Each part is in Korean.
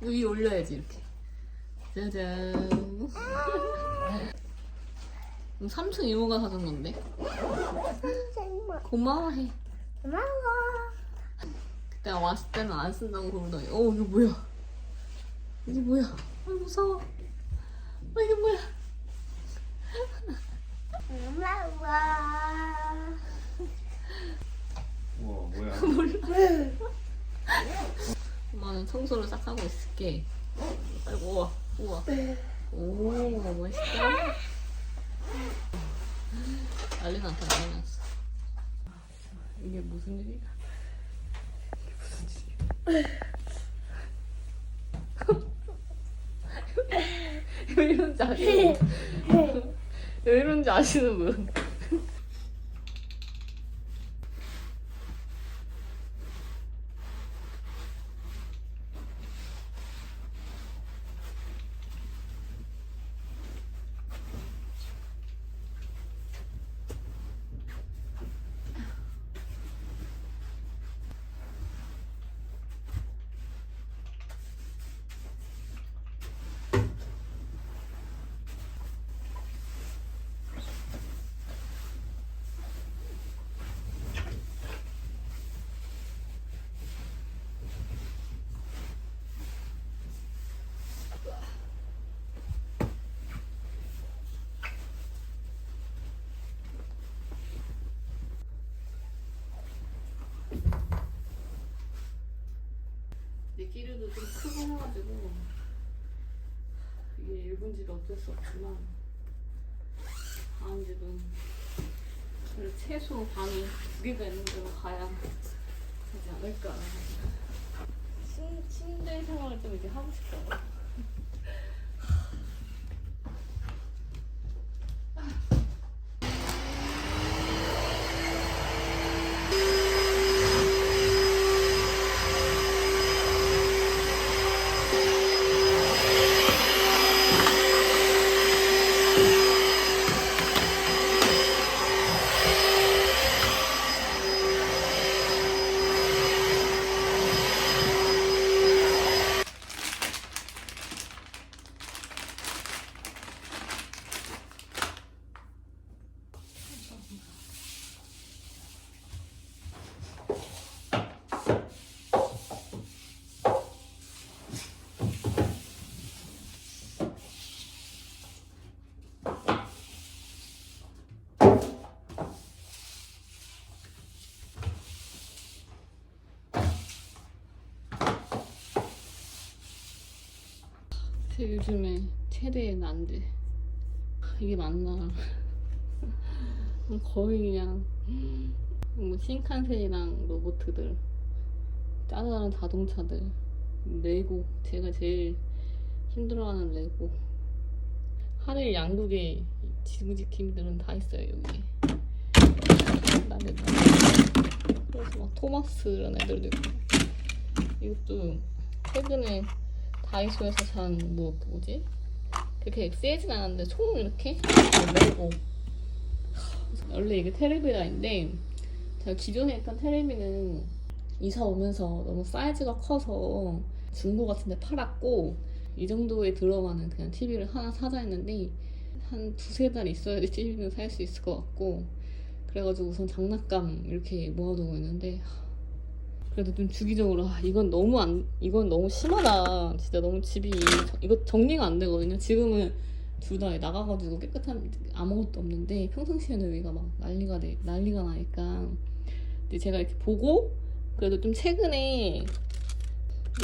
위 올려야지 이렇게. 짜잔. 3층 이모가 사준 건데. 고마워해. 고마워. 그때 왔을 때는 안 쓴다고 그러더니 어 이거 뭐야 이게 뭐야 아 무서워 어 이게 뭐야 고마워. 우와 뭐야 엄마는 청소를 싹 하고 있을게. 아이고 우와 우와. 오 멋있다. 난리 났다 난리 났어. 이게 무슨 일이야? 이게 무슨 일이야? 왜 이런지 아시는 분? 왜 이런지 아시는 분? 내 끼류도 좀 크고 해가지고 이게 일본 집이 어쩔 수 없지만 다음 집은 그래 최소 방이 두 개가 있는 데로 가야 되지 않을까. 침, 침대 생활을 좀 이제 하고 싶다 제 요즘에 최대의 난데. 이게 맞나? 거의 그냥 뭐 신칸센이랑 로보트들 짜잘한 자동차들 레고 제가 제일 힘들어하는 레고. 하늘 양국의 지그지킴들은 다 있어요 여기 그래서 막 토마스라는 애들도 있고. 이것도 최근에 다이소에서 산 뭐 뭐지? 그렇게 세진 않았는데 총 이렇게 레고 원래 이게 테레비라인데 제가 기존에 했던 테레비는 이사 오면서 너무 사이즈가 커서 중고 같은 데 팔았고 이 정도에 들어가는 그냥 TV를 하나 사자 했는데 한 두세 달 있어야지 TV는 살 수 있을 것 같고 그래가지고 우선 장난감 이렇게 모아두고 있는데 그래도 좀 주기적으로 아, 이건 너무 안 이건 너무 심하다. 진짜 너무 집이 저- 이거 정리가 안 되거든요. 지금은 둘 다 나가가지고 깨끗한 아무것도 없는데 평상시에는 여기가 막 난리가 돼 난리가 나니까. 근데 제가 이렇게 보고 그래도 좀 최근에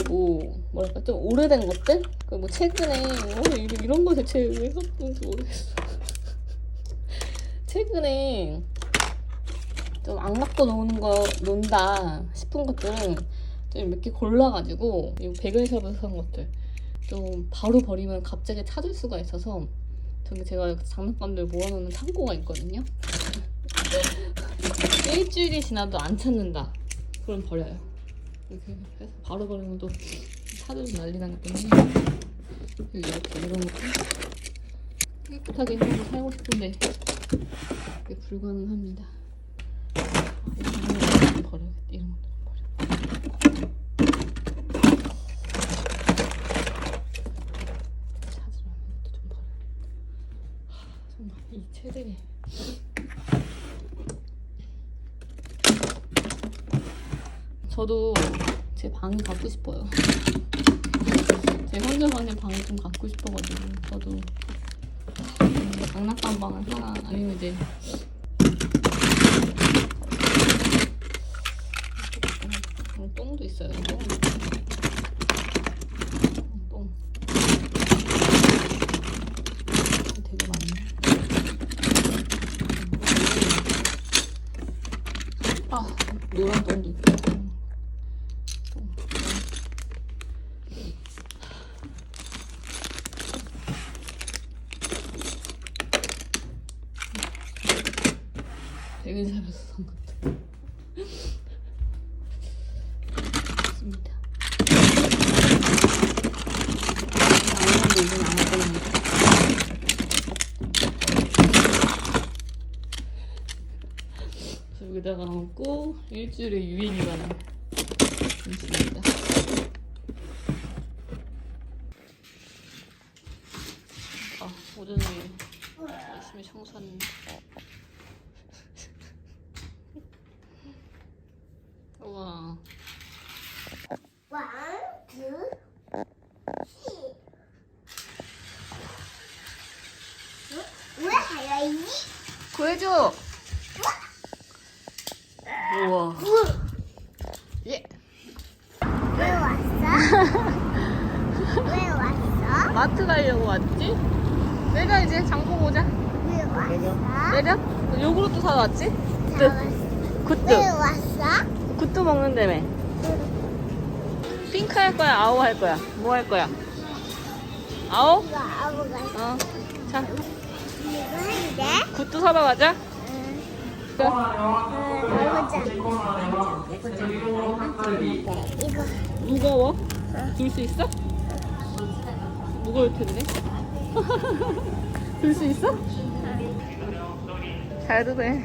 뭐 뭐랄까 좀 오래된 것들? 그 뭐 최근에 어, 이런, 이런 거 대체 왜 샀는지 모르겠어. 최근에 좀 안 갖고 노는 거 논다 싶은 것들은 좀 몇 개 골라가지고 이 백은샵에서 산 것들 좀 바로 버리면 갑자기 찾을 수가 있어서 저기 제가 장난감들 모아놓는 창고가 있거든요. 일주일이 지나도 안 찾는다. 그럼 버려요. 이렇게 해서 바로 버리면 또 찾으면 난리 나기 때문에 이렇게 이런 것도 깨끗하게 하고 살고 싶은데 그게 불가능합니다. 최대리 저도 제 방이 갖고 싶어요. 제 혼자만의 방이 좀 갖고 싶어가지고 저도 음, 장난감 방을 하나 아니면 이제 있어요. 똥. 똥. 되게 많네. 아, 노란 똥도 있고. 똥. 되게 잘해서 산 것도. 있습니다. 아무도 이건 안 하거든요. 여기다가 얹고 일주일에 유인이라는 음식입니다. 아, 오전에 열심히 청소했는데. 우와. One, two, three. 왜 하야이니? 구해줘! 우와. 예. 왜 왔어? 왜 왔어? 마트 가려고 왔지? 내가 이제 장보고 오자. 왜 왔어? 내려? 요구르트 사러 왔지? 굿드. 왜 굿드. 왔어? 굿드 먹는다며. 핑크 할 거야? 아오 할 거야? 뭐 할 거야? 아오? 이거 아버가 어. 자, 이거 한대? 굿드 사러 가자. 이거 무거워? 들 수 있어? 무거울 텐데. 들 수 있어? 잘 드네.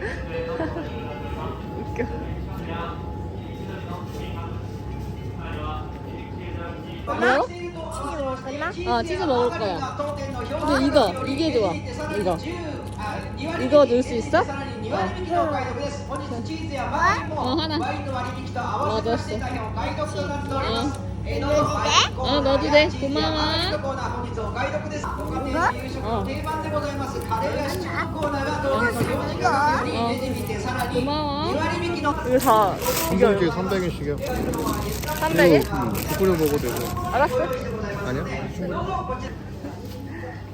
웃겨. 뭐? 치즈 먹었나? 어, 치즈 먹을 거야. 근데 이거, 이게 좋아. 이거. 이거 넣을 수 있어? 어, 어 하나. 어, 넣었어. 어. 어, 넣어도 돼. 고마워. 어. 어. 고마워. 이거 다한 봉지에 300원씩이야. 300에? 응, 끓여 먹어도 되고. 알았어. 아니야?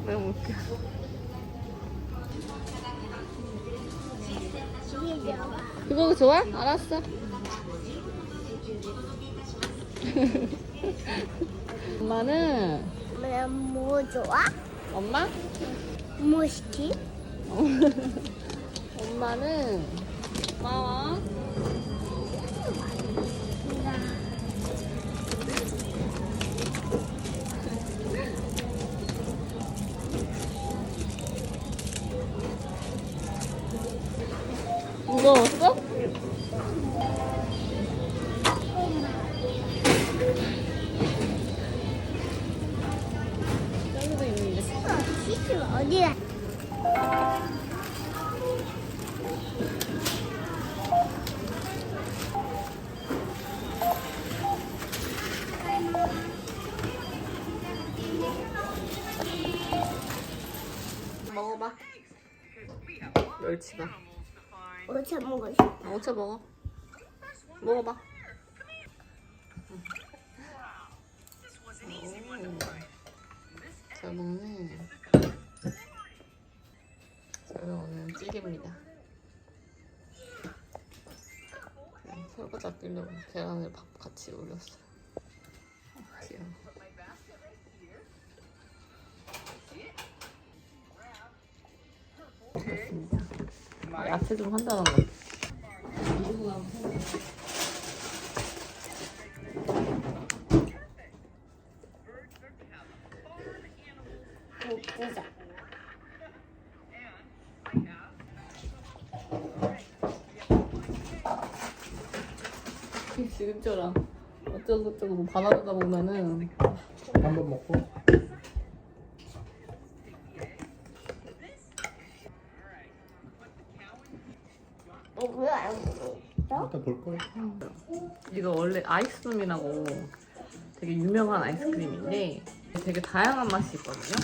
너무 웃겨. 그거 좋아? 알았어. 엄마는 뭐, 뭐 좋아? 엄마? 뭐 시키? 엄마는 고마워. 멸치밥. 어디서 먹고 싶어? 어차 먹어. 먹어봐. 오, 잘 먹네. 저는 오늘 찌개입니다. 그냥 설거지 아끼려고 계란을 밥 같이 올렸어요. 야채 좀 한다는 거. 보자. 지금처럼 어쩌고 저쩌고 뭐 받아주다 보면은 한 번 먹고. 어, 왜안 먹어? 거야. 이거 원래 아이스룸이라고 되게 유명한 아이스크림인데 되게 다양한 맛이 있거든요.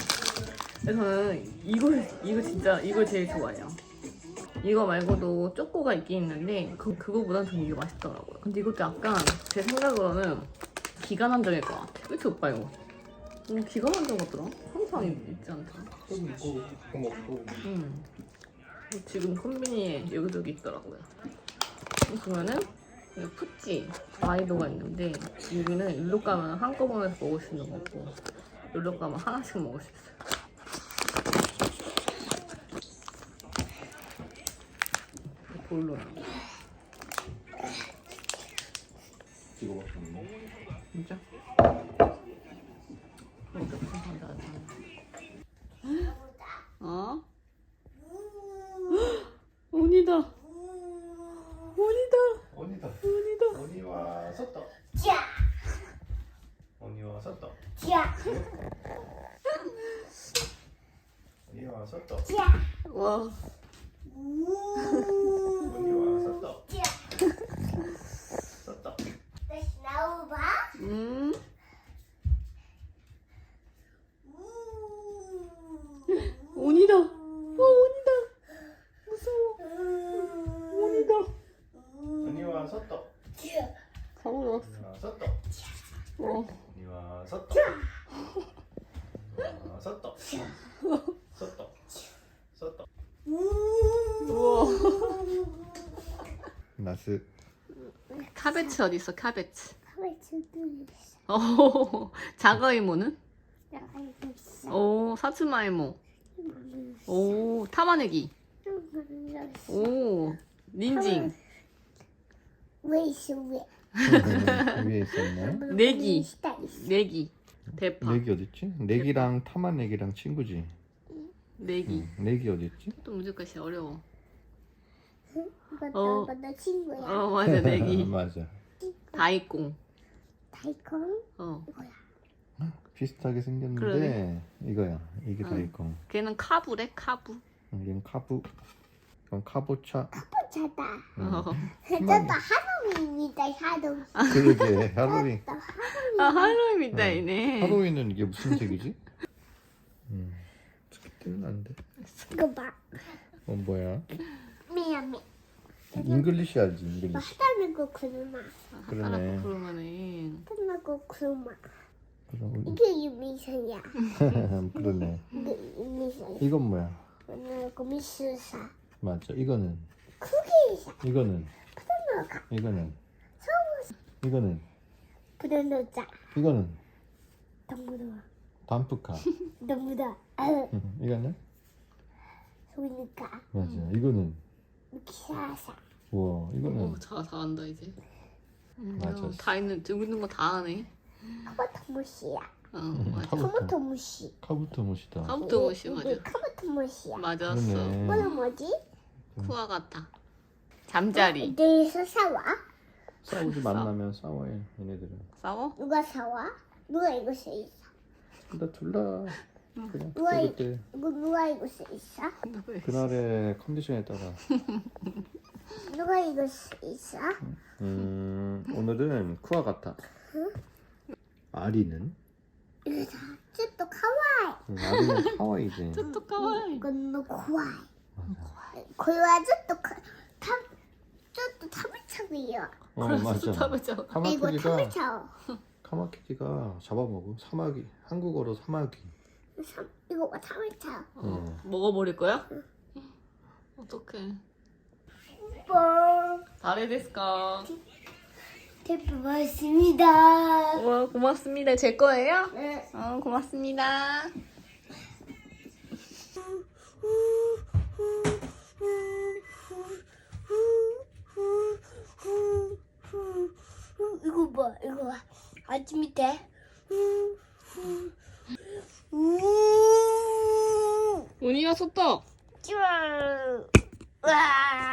그래서 저는 이걸 이거 진짜 이걸 제일 좋아해요. 이거 말고도 쪼꼬가 있긴 있는데 그 그거보단 저는 이게 맛있더라고요. 근데 이것도 약간 제 생각으로는 기간 한정일 것 같아. 그치 오빠 이거? 음, 기간 한정 같더라. 항상 있- 있지 않더라. 좀 먹고 그거 먹고. 음. 지금 콤비니에 여기저기 있더라고요. 보면은 여기 푸찌 마이도가 있는데 여기는 일로 가면 한꺼번에 먹을 수 있는 거고 일로 가면 하나씩 먹을 수 있어요. 볼로 이거밖에 없네. 진짜? 이렇게 감사하다. 어? 온이다. 온이다. 언니다. 온이다. 언니와 섰다. 자, 언니와 섰다. 자, 언니와 섰다. 자. 와. 언니와 섰다. 자. 섰다. 다시 나와봐. 음. 온이다. 어, 온이다. 무서워. 온이다. 언니와 섰다. 가고 나왔어. 언니와 섰다. 와. 언니와 섰다. 섰다. 섰다. 우와. 나스. 카베츠 어디 있어? 카베츠. 가만히 있어. 어. 작아 이모는? 나가고 있어. 오, 사츠마이모. 오, 타마네기. 오, 닌징. 왜 있어 왜? 위에 있었네. 내기. 있다 있어. 내기. 대파. 내기 어딨지? 내기랑 타만 내기랑 친구지. 내기. 응. 내기 어딨지? 또 무지까지 어려워. 이거 어. 너, 너 친구야. 어, 맞아, 내기. 맞아. 다이콩. 다이콘 어. 이거야. 비슷하게 생겼는데 그러네. 이거야. 이게 응. 다이콩. 걔는 카부래, 카부. 응, 이건 카부. 이건 카보차. 어. 저도 하노미입니다 하노미. 그러게. 또 아, 할로윈 미타이네. 하로윈은 이게 무슨 색이지? 음. 스키트는 안 돼. 이거 봐. 어 뭐야? 미안해. 잉글리시 알지? 잉글리시. 하다는 그놈아. 그러네. 하다라고 그러면은. 끝나고. 그럼 이게 유미선이야. 그러네. 이게 유미선. 이건 뭐야? 끝나고 미술사. 맞죠? 이거는 크기사. 이거는 끝나가. 이거는 이거는 부르노자. 이거는 동물원. 단프카. 응, 이거는 소니까. 맞아. 이거는 기사사. 와 오, 이거는 자, 잘한다, 이제. 음, 맞아. 다 있는, 들고 있는 거다 하네. 카부토무시야. 어, 맞아. 카부토. 카부토무시. 카부토 무시다. 카부토 무시, 맞아. 이게 카부토 무시야. 맞았어. 이거는 뭐지? 쿠아가타. 잠자리. 내에서 사와? 싸우지 만나면 싸워해 얘네들은. 싸워? 누가 사와? 누가 이거 써 있어? 근데 둘다 그냥 누가 이- 그때 이거 누가 이거 써 있어? 그날의 컨디션에 따라. 누가 이거 써 있어? 음 오늘은 쿠아가타. 아리는 이거 다 쭈또 카와이. 음, 아리는 하와이지. 이건 너 고와이. 고와 쭈또 카 탐. 쭈또 타미차이야. 어 맞아. 타베죠. 이거 카마키리가 타미차. 카마키리가 잡아먹어. 사마귀. 한국어로 사마귀. 이거 타미차. 어. 먹어버릴 거야? 어떡해. 뽕. 다레 데스까? 대표 맞습니다. 와, 고맙습니다. 제 거예요? 네. 어, 고맙습니다. 이거 봐, 이거 봐. 아침 밑에. 운이가 섰다. 쭈. 와.